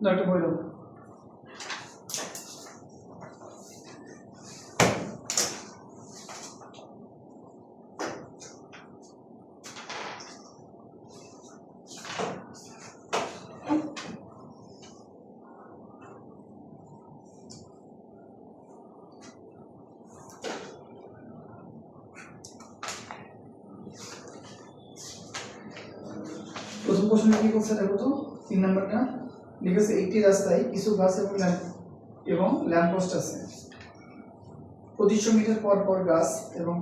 দাও একটা বই দাও প্রথম প্রশ্ন কি করছে দেখো তো তিন নাম্বারটা লিখেছে একটি কিছু গাছ এবং এবং ল্যাম্প পোস্ট আছে। পঁচিশশো মিটার পর পর গাছ এবং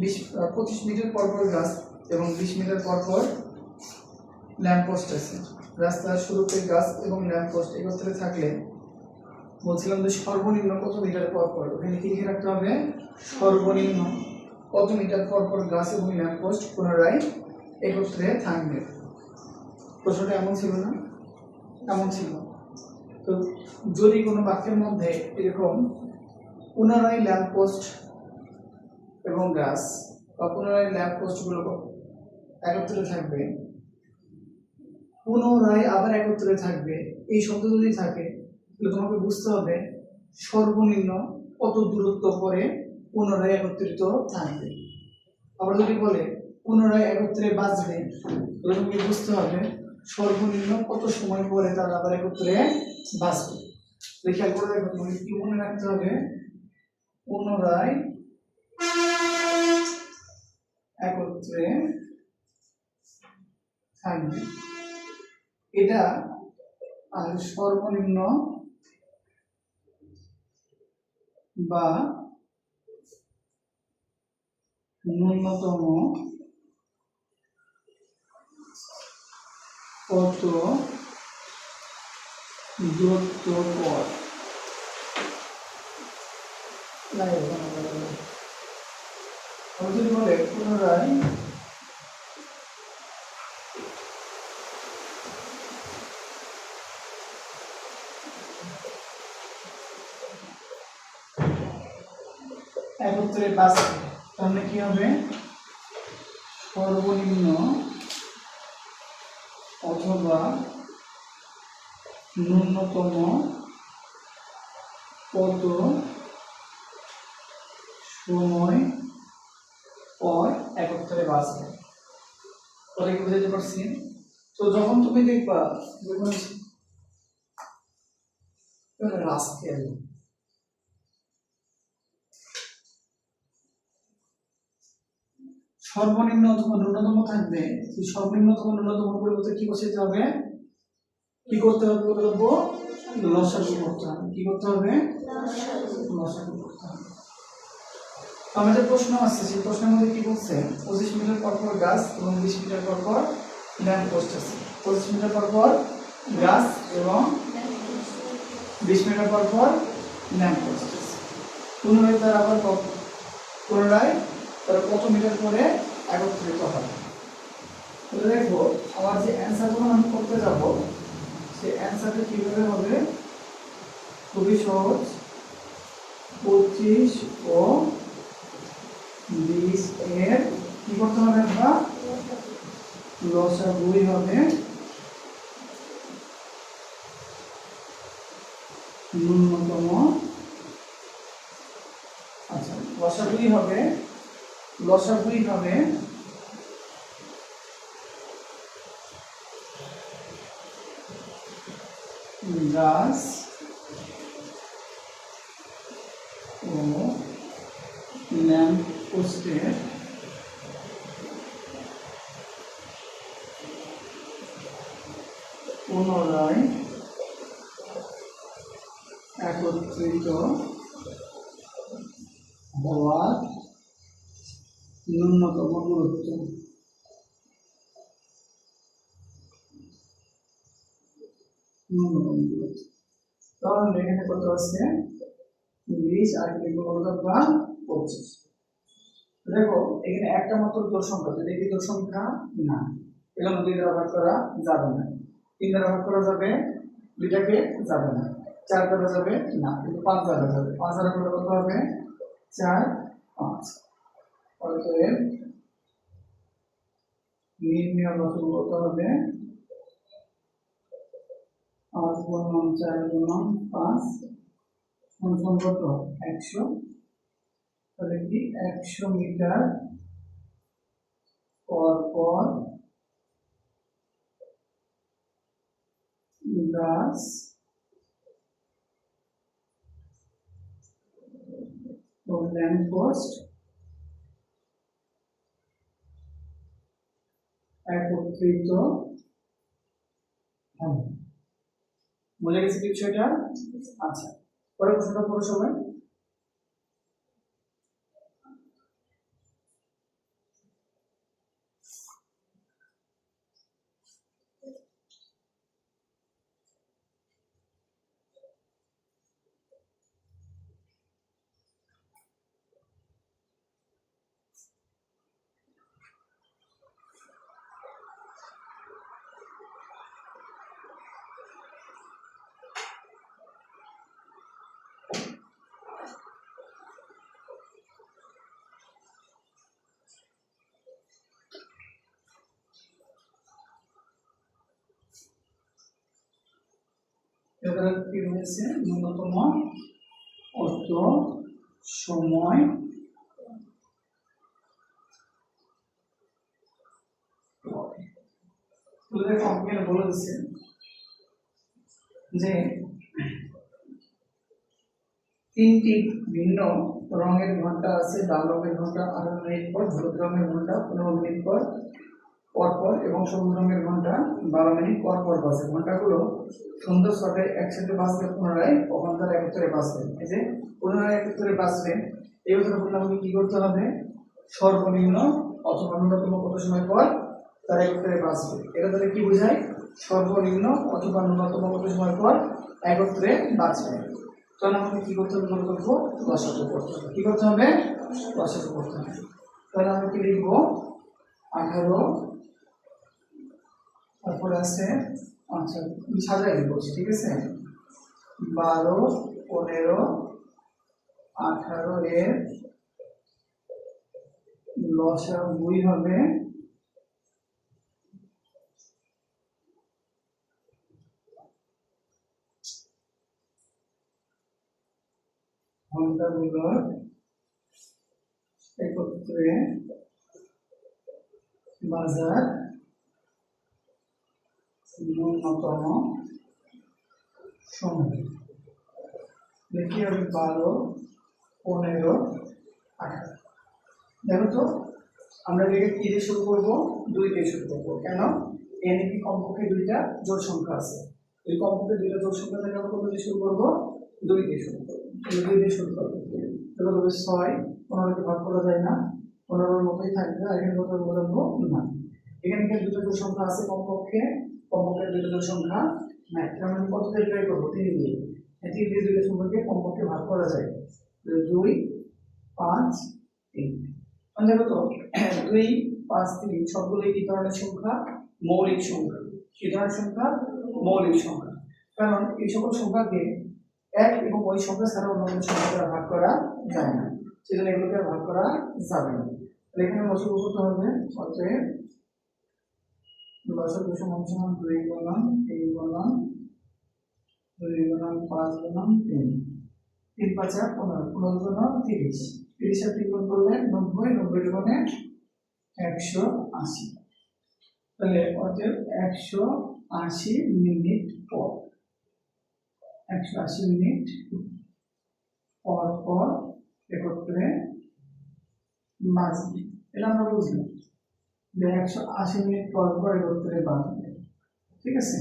বিশ পঁচিশ মিটার পর পর গাছ এবং বিশ মিটার পর পর ল্যাম্প পোস্ট আছে। রাস্তার শুরুতে গাছ এবং ল্যাম্প পোস্ট একত্রে থাকলে বলছিলাম যে সর্বনিম্ন কত মিটার পর পর? ওখানে লিখে রাখতে হবে? সর্বনিম্ন কত মিটার পর পর গাছ এবং ল্যাম্প পোস্ট পুনরায় একত্রে থাকবে? প্রশ্নটা এমন ছিল না? এমন ছিল। তো যদি কোনো বাক্যের মধ্যে এরকম পুনরায় ল্যাম্প পোস্ট এবং গাছ বা পুনরায় ল্যাম্প পোস্টগুলো একত্রে থাকবে, পুনরায় আবার একত্রে থাকবে, এই শব্দ যদি থাকে, তাহলে তোমাকে বুঝতে হবে সর্বনিম্ন কত দূরত্ব পরে পুনরায় একত্রিত থাকবে। আবার যদি বলে পুনরায় একত্রে বাঁচবে তাহলে তোমাকে বুঝতে হবে সর্বনিম্ন কত সময় পরে তারা আবার একত্রে বাঁচবে খেয়াল করে দেখো কি মনে রাখতে হবে? পুনরায় একত্রে থাকবে। এটা আর সর্বনিম্ন বা ন্যূনতম কত দূরত্ব। আমি যদি বলে পুনরায় একত্রে পাঁচ তাহলে কি হবে সর্বনিম্ন অথবা ন্যূনতম কত সময় পর একত্রে বাঁচবে? পরে কি বুঝাতে পারছি? তো যখন তুমি দেখবা রাস্কেল সর্বনিম্ন অথবা ন্যূনতম থাকবে। সর্বনিম্ন অথবা ন্যূনতম পরিবর্তে কি বসাইতে হবে? কি করতে হবে বলে দেবো? লসাগু করতে হবে। কি করতে হবে? লসাগু করতে হবে। আমাদের প্রশ্ন আসছে সেই প্রশ্নের মধ্যে কি বলছে? পঁচিশ মিটার পর পর গাছ এবং বিশ মিটার পর পর ল্যাম্প পোস্ট আছে। পঁচিশ মিটার পর পর গাছ এবং বিশ মিটার পর পর ল্যাম্প পোস্ট আছে। পুনরায় তার আবার পুনরায় তারা কত মিটার পরে একত্রিত হবে? দেখো, আমার যে অ্যান্সারগুলো আমি করতে যাব সেই অ্যান্সারটা কীভাবে হবে? খুবই সহজ। পঁচিশ ও বিশ এর কি করতে হবে বা লসাগুই হবে। ন্যূনতম। আচ্ছা লসাগুই হবে। লসাগুই হবে গাছ ও ল্যাম্প পোস্টের পুনরায় একত্রিত হওয়ার ন্যূনতম গুরুত্ব ন্যূনতম গুরুত্ব তাহলে এখানে কত আছে বিশ আর এগুলো কত বা পঁচিশ দেখো, এখানে একটা মাত্র জোর সংখ্যা, যদি কি জোর সংখ্যা না, এখানে দুই দ্বারা করা যাবে না। তিন দ্বারা ভাগ করা যাবে, দুইটাকে যাবে না। চার দ্বারা যাবে না, কিন্তু পাঁচ দ্বারা যাবে। পাঁচ দ্বারা করলে কত হবে? চার, পাঁচ। অতএব নির্ণয় কত হবে? পাঁচ বনাম চার বনাম পাঁচ সমান কত? একশো। তাহলে কি? একশো মিটার পর পর গাছ ও ল্যাম্প পোস্ট একত্রিত হবে বুঝে গেছে কি বিষয়টা আচ্ছা পরে প্রশ্নটা পড়ো সবাই। কি রয়েছে ন্যূনতম অর্থ সময় তোদের কম্পিউটার বলে দিচ্ছে যে তিনটি ভিন্ন রঙের ঘণ্টা আছে লাল রঙের ঘণ্টা আঠারো মিনিট পর হলুদ রঙের ঘণ্টা পনেরো মিনিট পর পর পর এবং সবুজ রঙের ঘণ্টা বারো মিনিট পর পর বাজে। ঘন্টাগুলো সন্ধ্যা ছটায় একসাথে বাজলে পুনরায় কখন তারা একত্রে বাঁচবে এই যে পুনরায় একত্রে বাঁচবে এই বছর আমাকে কি করতে হবে? সর্বনিম্ন অথবা ন্যূনতম কত সময় পর তারা একত্রে বাঁচবে এটা তাহলে কি বোঝায়? সর্বনিম্ন অথবা ন্যূনতম কত সময় পর একত্রে বাঁচবে তাহলে আমাকে কি করতে হবে? বলে করব দশাকে করতে হবে। কি করতে হবে? দশাকে করতে হবে। তাহলে আমি কি লিখব? আঠারো তারপরে আছে আচ্ছা। সাজাই দিব ঠিক আছে? বারো পনেরো আঠারো এর লসা দুই হবে ঘন্টাগুলোর একত্রে বাজার ন্যূনতম লিখি হবে বারো, পনেরো, আঠারো। দেখো তো, আমরা এটাকে কি দিয়ে শুরু করব, দুই দিয়ে শুরু করব। কেন? এন কি কমপক্ষে দুইটা জোর সংখ্যা আছে। এই কমপক্ষে দুইটা জোর সংখ্যা থেকে আমরা দিয়ে শুরু করব? দুই দিয়ে শুরু করব। দুই দিয়ে শুরু করব। তাহলে হবে ছয়, পনেরোকে ভাগ করা যায় না। পনেরোর মতোই থাকবে, আর এখানে কত বলব? না এখানে দুটো জোর সংখ্যা আছে কমপক্ষে। কমপক্ষে দুটো সংখ্যা নাই। তার মানে কত দিয়ে ট্রাই করব? তিন দিয়ে। তিন দিয়ে দুটো সংখ্যাকে কমপক্ষে ভাগ করা যায়। দুই পাঁচ, তিন। মানে দেখো তো, দুই, পাঁচ, তিন সবগুলো কি ধরনের সংখ্যা? মৌলিক সংখ্যা। কি ধরনের সংখ্যা? মৌলিক সংখ্যা। কারণ এই সকল সংখ্যাকে এক এবং ওই সংখ্যা ছাড়া অন্য সংখ্যা দ্বারা ভাগ করা যায় না। সেজন্য এগুলোকে ভাগ করা যাবে না। এখানে লসগু করতে হবে। অতএব লসগু সমান সমান দুই গুণন তিন গুণন দুই গুণন পাঁচ গুণন তিন। তিন পাঁচা পনেরো পনেরো গুণন তিরিশ। তিরিশের তিন গুণ নব্বই নব্বই গুণে একশো আশি। তাহলে অতএব একশো আশি মিনিট পর, একশো আশি মিনিট পর পর একত্রে বাজবে এটা আমরা বুঝলাম। একশো আশি মিনিট পর পর একত্রে বাজবে ঠিক আছে?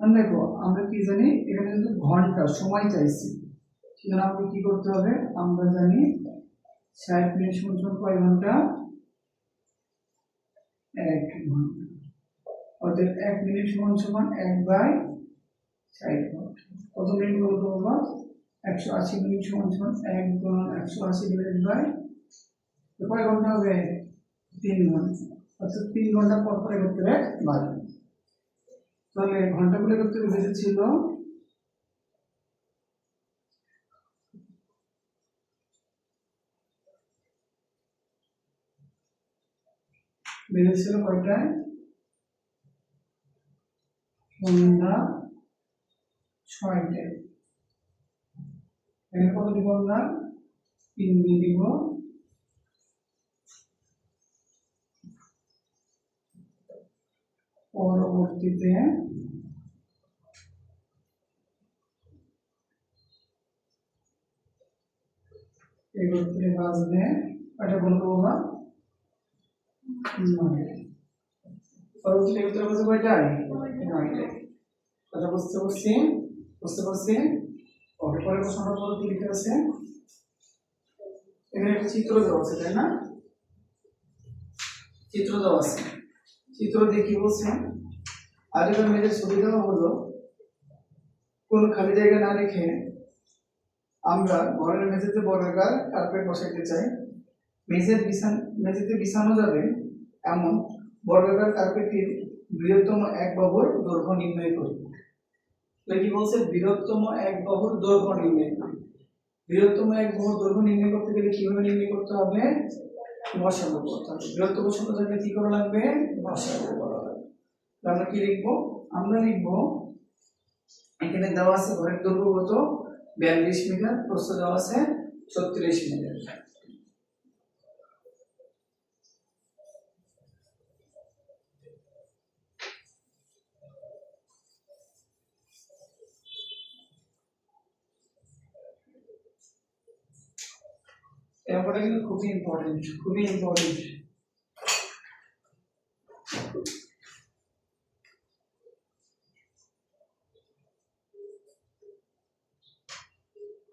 দেখো, আমরা কি জানি, এখানে কিন্তু ঘণ্টা, সময় চাইছি। সেজন্য আমাকে কি করতে হবে? আমরা জানি ষাট মিনিট সমান কয় ঘণ্টা? এক ঘণ্টা। অর্থাৎ এক মিনিট সমান সমান এক বাই ষাট ঘণ্টা। কত মিনিট বলতে বাবা? একশো আশি মিনিট সমান সমান এক গুণ একশো আশি ডিভাইড বাই কয় ঘণ্টা হবে? তিন ঘণ্টা। অর্থাৎ তিন ঘণ্টা পর পর করতে বাড়বে তাহলে ঘন্টাগুলো করতে বেঁচেছিল বেঁচেছিল কয়টায়? সন্ধ্যা ছয় মিটার এখানে কত দিব আমরা? তিন দিয়ে দিব। পরবর্তীতে এগুলোতে বাজবে এটা বলব বাবা পরবর্তীতে এগুলোতে বাজবে কয়টায় নয়টায় কথা বুঝতে পারছি বুঝতে পারছি ওকে পরে প্রশ্নটা পরে লিখে আছে এখানে একটা চিত্র দেওয়া আছে তাই না? চিত্র দেওয়া আছে। চিত্র দিয়ে কি বলছে আগেকার মেয়েদের দেওয়া হলো। কোন খালি জায়গা না রেখে আমরা ঘরের মেঝেতে বর্গাকার কার্পেট বসাইতে চাই। মেঝের বিছান মেঝেতে বিছানো যাবে এমন বর্গাকার কার্পেটটির বৃহত্তম এক বাহুর দৈর্ঘ্য নির্ণয় করি। তাহলে কি বলছে? বৃহত্তম এক বাহুর দৈর্ঘ্য নির্ণয় করি। বৃহত্তম এক বাহুর দৈর্ঘ্য নির্ণয় করতে গেলে কীভাবে নির্ণয় করতে হবে? মশাগু করতে হবে। বৃহত্তম ছোট থাকলে কি করা লাগবে? মশাগু করা লাগবে। আমরা কি লিখব? আমরা লিখব, এখানে দেওয়া আছে ঘরের দৈর্ঘ্য কত বিয়াল্লিশ মিটার, প্রস্থ দেওয়া আছে ছত্রিশ মিটার। এই কিন্তু খুবই ইম্পর্টেন্ট খুবই ইম্পর্টেন্ট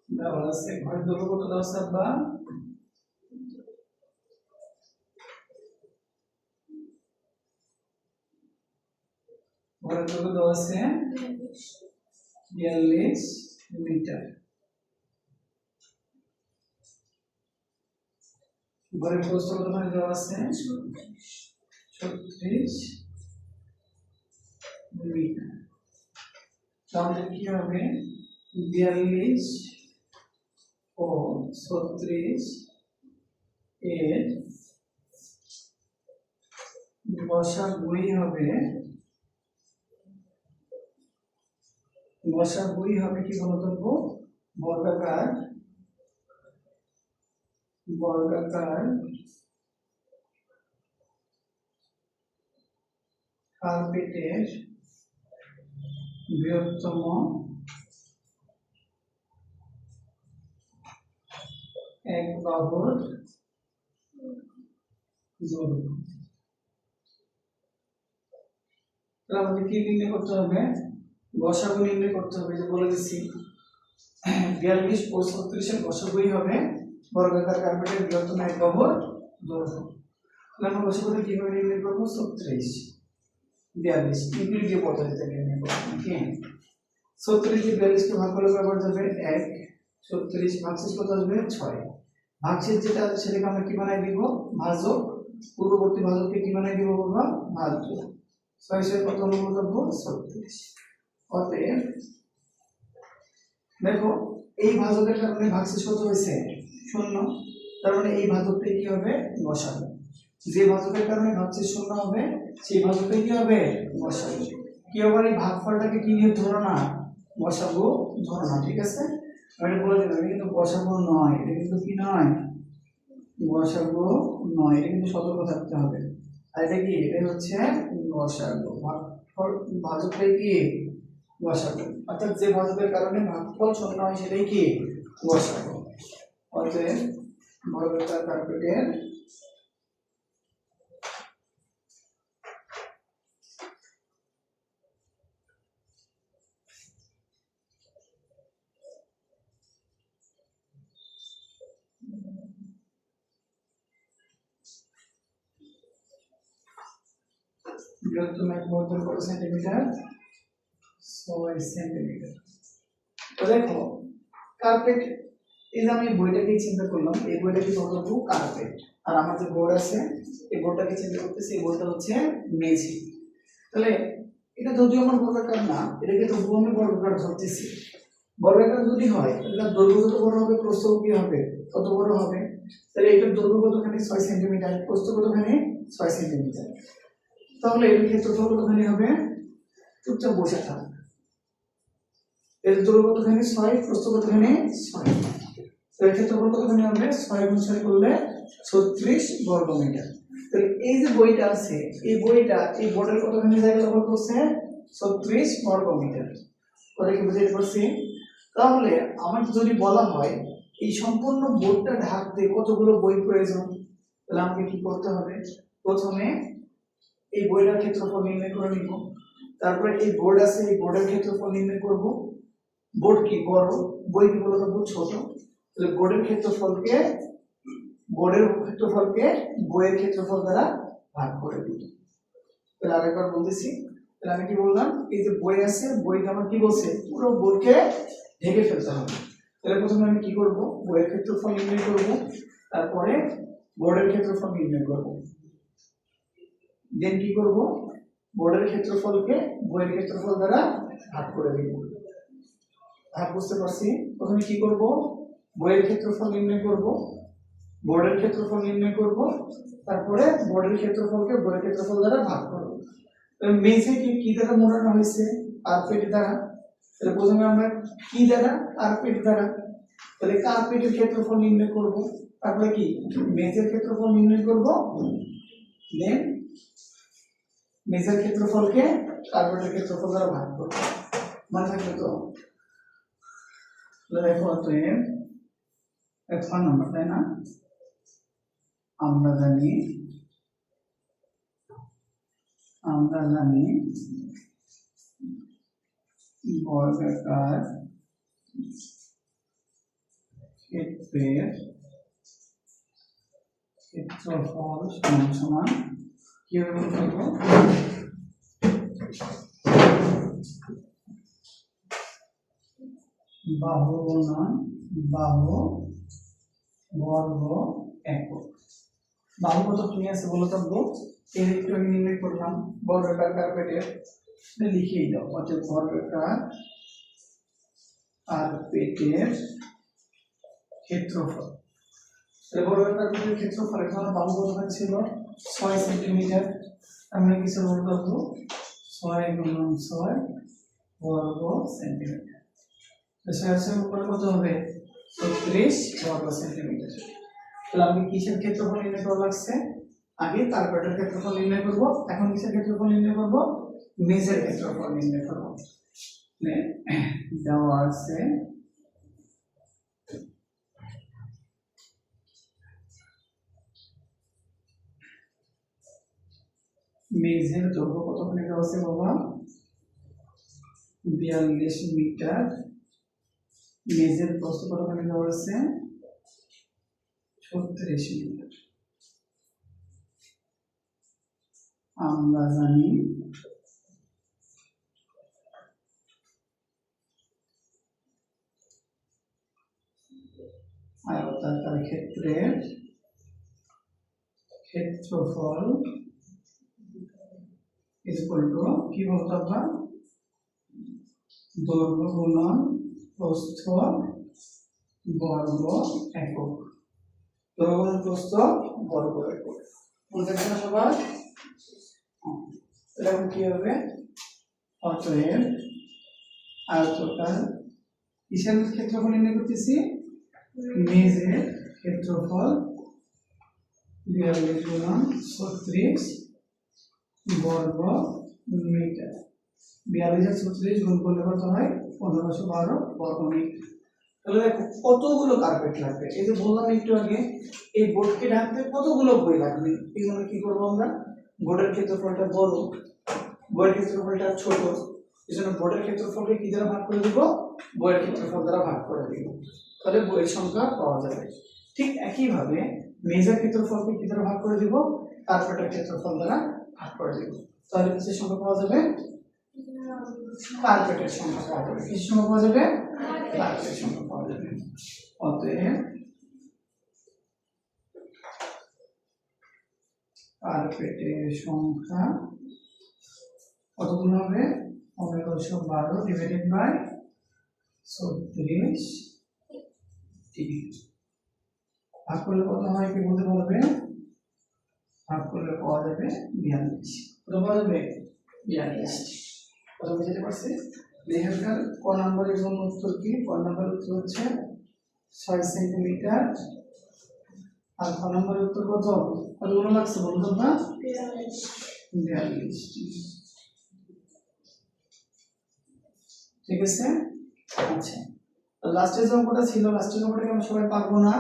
দেওয়া আছে ঘরের দৈর্ঘ্য কত দেওয়া আছে বা ঘরের দৈর্ঘ্য দেওয়া আছে বিয়াল্লিশ মিটার। ঘরের প্রস্থ কত মানে দেওয়া আছে ছত্রিশ মিটার তাহলে কি হবে বিয়াল্লিশ ও ছত্রিশ এর বসা বই হবে বসা বই হবে কি বলতব্য বর্গাকার বর্গাকার কার্পেটের বৃহত্তম এক বাহুর দৈর্ঘ্য তাহলে আমাদের কি নির্ণয় করতে হবে? গসাগু নির্ণয় করতে হবে, যে বলে দিচ্ছি বিয়াল্লিশ ও ছত্রিশের হবে বর্গাকার কার্পেটের বৃহত্তম এক বাহুর দৈর্ঘ্য আমরা গসাগুটা কীভাবে নির্ণয় করব? ছত্রিশ। বিয়াল্লিশ। ইনক্লুডিভ পদ্ধতিতে নির্ণয় করব। ওকে। ছত্রিশ দিয়ে বিয়াল্লিশকে ভাগ করলে ব্যবহার যাবে? এক। ছত্রিশ ভাগশেষ কত আসবে? ছয়। ভাগশেষ যেটা আছে সেটাকে আমরা কি বানাই দিব? ভাজক। পূর্ববর্তী ভাজককে কি বানাই দিব বলবা? ভাজ্য ছয় ছয় কত হলো বলব ছত্রিশ। অতএব দেখো, এই ভাজকের কারণে ভাগশেষ কত হয়েছে? শূন্য, তার মানে এই ভাজকটাই কি হবে? বসাবে। যে ভাজকের কারণে ভাগশেষ শূন্য হবে, সেই ভাজকটাই কি হবে? বসাবে। কি আবার এই ভাগফলটাকে কি নিয়ে ধরো না বসাবো ধরো না ঠিক আছে? আমি বলে দিলাম, এটা কিন্তু বসাবো নয়, এটা কিন্তু কি নয়? বসাবো নয়, এটা কিন্তু সতর্ক থাকতে হবে। আর এটা কি? এটা হচ্ছে বসাবো। ভাগফল ভাজকটাই কি? বসাবো। অর্থাৎ যে ভাজকের কারণে ভাগফল শূন্য হয়, সেটাই কি? বসাবো। অতএব বর্গাকার কার্পেটের বৃহত্তম এক বর্ধন কত সেন্টিমিটার ছয় সেন্টিমিটার তো দেখো কার্পেট এই যে আমি বইটাকেই চিন্তা করলাম, এই বইটা কিন্তু বইটাকে ধরবো কার্পেট আর আমার যে বোর্ড আছে, এই বোর্ডটাকে চিন্তা করতেছি, এই বোর্ডটা হচ্ছে মেঝে। তাহলে এটা যদিও আমার বর্গাকার না এটাকে তবুও আমি বর্গাকার ধরতেছি। বর্গাকার যদি হয়, তাহলে দৈর্ঘ্য বড় হবে প্রস্থ কি হবে, তত বড় হবে। তাহলে এটার দৈর্ঘ্য কতখানি? ছয় সেন্টিমিটার। প্রস্থ কতখানি ছয় সেন্টিমিটার। তাহলে এর ক্ষেত্রফল কতখানি হবে? চুপচাপ বসে থাক। এর দূর কতখানি? ছয়, প্রস্থ কতখানি? ছয়। তো এর ক্ষেত্রফল কতখানি হবে ছয় গুণ ছয় করলে ছত্রিশ বর্গ মিটার তাহলে এই যে বইটা আছে, এই বইটা, এই বোর্ডের কতখানি জায়গা দখল করছে ছত্রিশ বর্গ মিটার করে কি বুঝতে পারছি? তাহলে আমাকে যদি বলা হয়, এই সম্পূর্ণ বোর্ডটা ঢাকতে কতগুলো বই প্রয়োজন? তাহলে আমাকে কি করতে হবে? প্রথমে এই বইটার ক্ষেত্রফল নির্ণয় করে নিব। তারপরে এই বোর্ড আছে, এই বোর্ডের ক্ষেত্রফল নির্ণয় করব। বোর্ড কি বড়? বই কি বলতো ছোট। তাহলে বোর্ডের ক্ষেত্রফলকে বোর্ডের ক্ষেত্রফলকে বইয়ের ক্ষেত্রফল দ্বারা ভাগ করে দিব তাহলে আরেকবার বলতেছি, তাহলে আমি কি বললাম, এই যে বই আছে বইটা আমার কি বলছে, পুরো বোর্ডকে ঢেকে ফেলতে হবে। তাহলে প্রথমে আমি কি করব, বইয়ের ক্ষেত্রফল নির্ণয় করব, তারপরে বোর্ডের ক্ষেত্রফল নির্ণয় করব। দেন কি করব, বোর্ডের ক্ষেত্রফলকে বইয়ের ক্ষেত্রফল দ্বারা ভাগ করে দিব। ভাগ বুঝতে পারছি? প্রথমে কি করব বইয়ের ক্ষেত্রফল নির্ণয় করব, বোর্ডের ক্ষেত্রফল নির্ণয় করব, তারপরে বোর্ডের ক্ষেত্রফলকে বইয়ের ক্ষেত্রফল দ্বারা ভাগ করব। মেঝে কি কি দ্বারা মোড়ানো হয়েছে? কার্পেট দ্বারা? তাহলে প্রথমে আমরা কি দ্বারা? কার্পেট দ্বারা? তাহলে কার্পেটের ক্ষেত্রফল নির্ণয় করব? তারপরে কি? মেঝের ক্ষেত্রফল নির্ণয় করব। দেন মেঝের ক্ষেত্রফলকে কার্পেটের ক্ষেত্রফল দ্বারা ভাগ করব। মনে থাকবে তো। দেখো অতএব এক ছয় নম্বর তাই না আমরা জানি আমরা জানি বর্গাকার ক্ষেত্রের ক্ষেত্রফল সমান সমান কীভাবে করব বাহু গুণন বাহু বর্গ একক। বাহু কত তুমি আছে বলো তো ব্রো এর একটু আমি নির্ণয় করলাম। বর্গাকার কার্পেটের লিখিয়ে দাও অর্থাৎ বর্গাকার কার্পেটের ক্ষেত্রফল। তাহলে বর্গাকার কার্পেটের ক্ষেত্রফল, এখানে বাহু কত ছিল ছয় সেন্টিমিটার। আমরা কিছু বলতে হতো ছয় গুণন ছয় বর্গ সেন্টিমিটার। ছয়াশি উপরে কত হবে? ছত্রিশ বর্গ সেন্টিমিটার তাহলে আমি কিসের ক্ষেত্রফল নির্ণয় করা লাগছে আগে কার্পেটের ক্ষেত্রফল নির্ণয় করব, এখন কিসের ক্ষেত্রফল নির্ণয় করব? মেজের ক্ষেত্রফল নির্ণয় করব। দেওয়া আছে। মেজের দৈর্ঘ্য কতখানি দেওয়া আছে বাবা? বিয়াল্লিশ মিটার। মেজের প্রস্থ কতখানি দেওয়া আছে? ছত্রিশ মিটার। আমরা জানি আয়তাকার ক্ষেত্রের ক্ষেত্রফল কি বলতো আমরা দৈর্ঘ্য গুণন প্রস্থ বর্গ একক। দৈর্ঘ্য প্রস্থ বর্গ একক। বুঝতে পারছেন সবাই হ্যাঁ। এরকম কি হবে? অতএব আয়তকার কিসের ক্ষেত্রফল নির্ণয় করতেছি? মেজের ক্ষেত্রফল বিয়াল্লিশ গুণন ছত্রিশ বর্গ মিটার। বিয়াল্লিশ আর ছত্রিশ গুণ করলে কত হয়? পনেরোশো বারো বর্গ তাহলে দেখো, কতগুলো কার্পেট লাগবে? এই যে বললাম একটু আগে, এই বোর্ডকে ঢাকতে কতগুলো বই লাগবে? এগুলো কি করব আমরা? বোর্ডের ক্ষেত্রফলটা বড়, বইয়ের ক্ষেত্রফলটা ছোট। এই জন্য বোর্ডের ক্ষেত্রফলকে কি দ্বারা ভাগ করে দিব? বইয়ের ক্ষেত্রফল দ্বারা ভাগ করে দিব। তাহলে বইয়ের সংখ্যা পাওয়া যাবে। ঠিক একইভাবে মেজার ক্ষেত্রফলকে কি দ্বারা ভাগ করে দিব? কার্পেটের ক্ষেত্রফল দ্বারা ভাগ করে দিব। তাহলে কিসের সংখ্যা পাওয়া যাবে? কার্পেটের সংখ্যা পাওয়া যাবে কিসের সংখ্যা পাওয়া যাবে কার্পেটের সংখ্যা পাওয়া যাবে অতএব কার্পেটের সংখ্যা কতগুলো হবে পনেরোশো বারো ডিভাইডেড বাই ছত্রিশ ভাগ করলে কত হয় কি বলতে পারবে ভাগ করলে পাওয়া যাবে বিয়াল্লিশ কত পাওয়া যাবে বিয়াল্লিশ কত বুঝতে পারছি। লেখাটার ক নম্বরের জন্য উত্তর কি? ক নম্বরের উত্তর হচ্ছে ছয় সেন্টিমিটার। আর ক নম্বরের উত্তর কত? কতগুলো লাগছে বলতো না বিয়াল্লিশ। ঠিক আছে? আচ্ছা। লাস্টের যে ছিল, লাস্টের অঙ্কটাকে আমরা সবাই পারব না।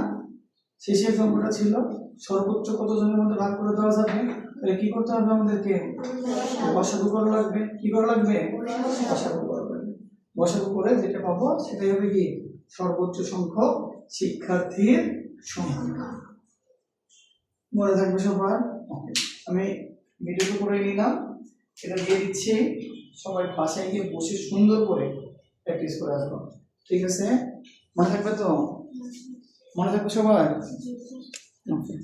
শেষের যে অঙ্কটা ছিল, সর্বোচ্চ কতজনের মধ্যে ভাগ করে দেওয়া যাবে? তাহলে কি করতে হবে আমাদেরকে? বসাগু করা লাগবে। কি করা লাগবে? বসাগু করা লাগবে। বসাগু করে যেটা পাবো সেটাই হবে কি? সর্বোচ্চ সংখ্যক শিক্ষার্থীর সংখ্যা। মনে থাকবে সবার. আমি ভিডিওটা করে নিলাম। এটা দিয়ে দিচ্ছি। সবাই বাসায় গিয়ে বসে সুন্দর করে প্র্যাকটিস করে আসব। ঠিক আছে? মনে থাকবে তো? মনে থাকবে সবার? ওকে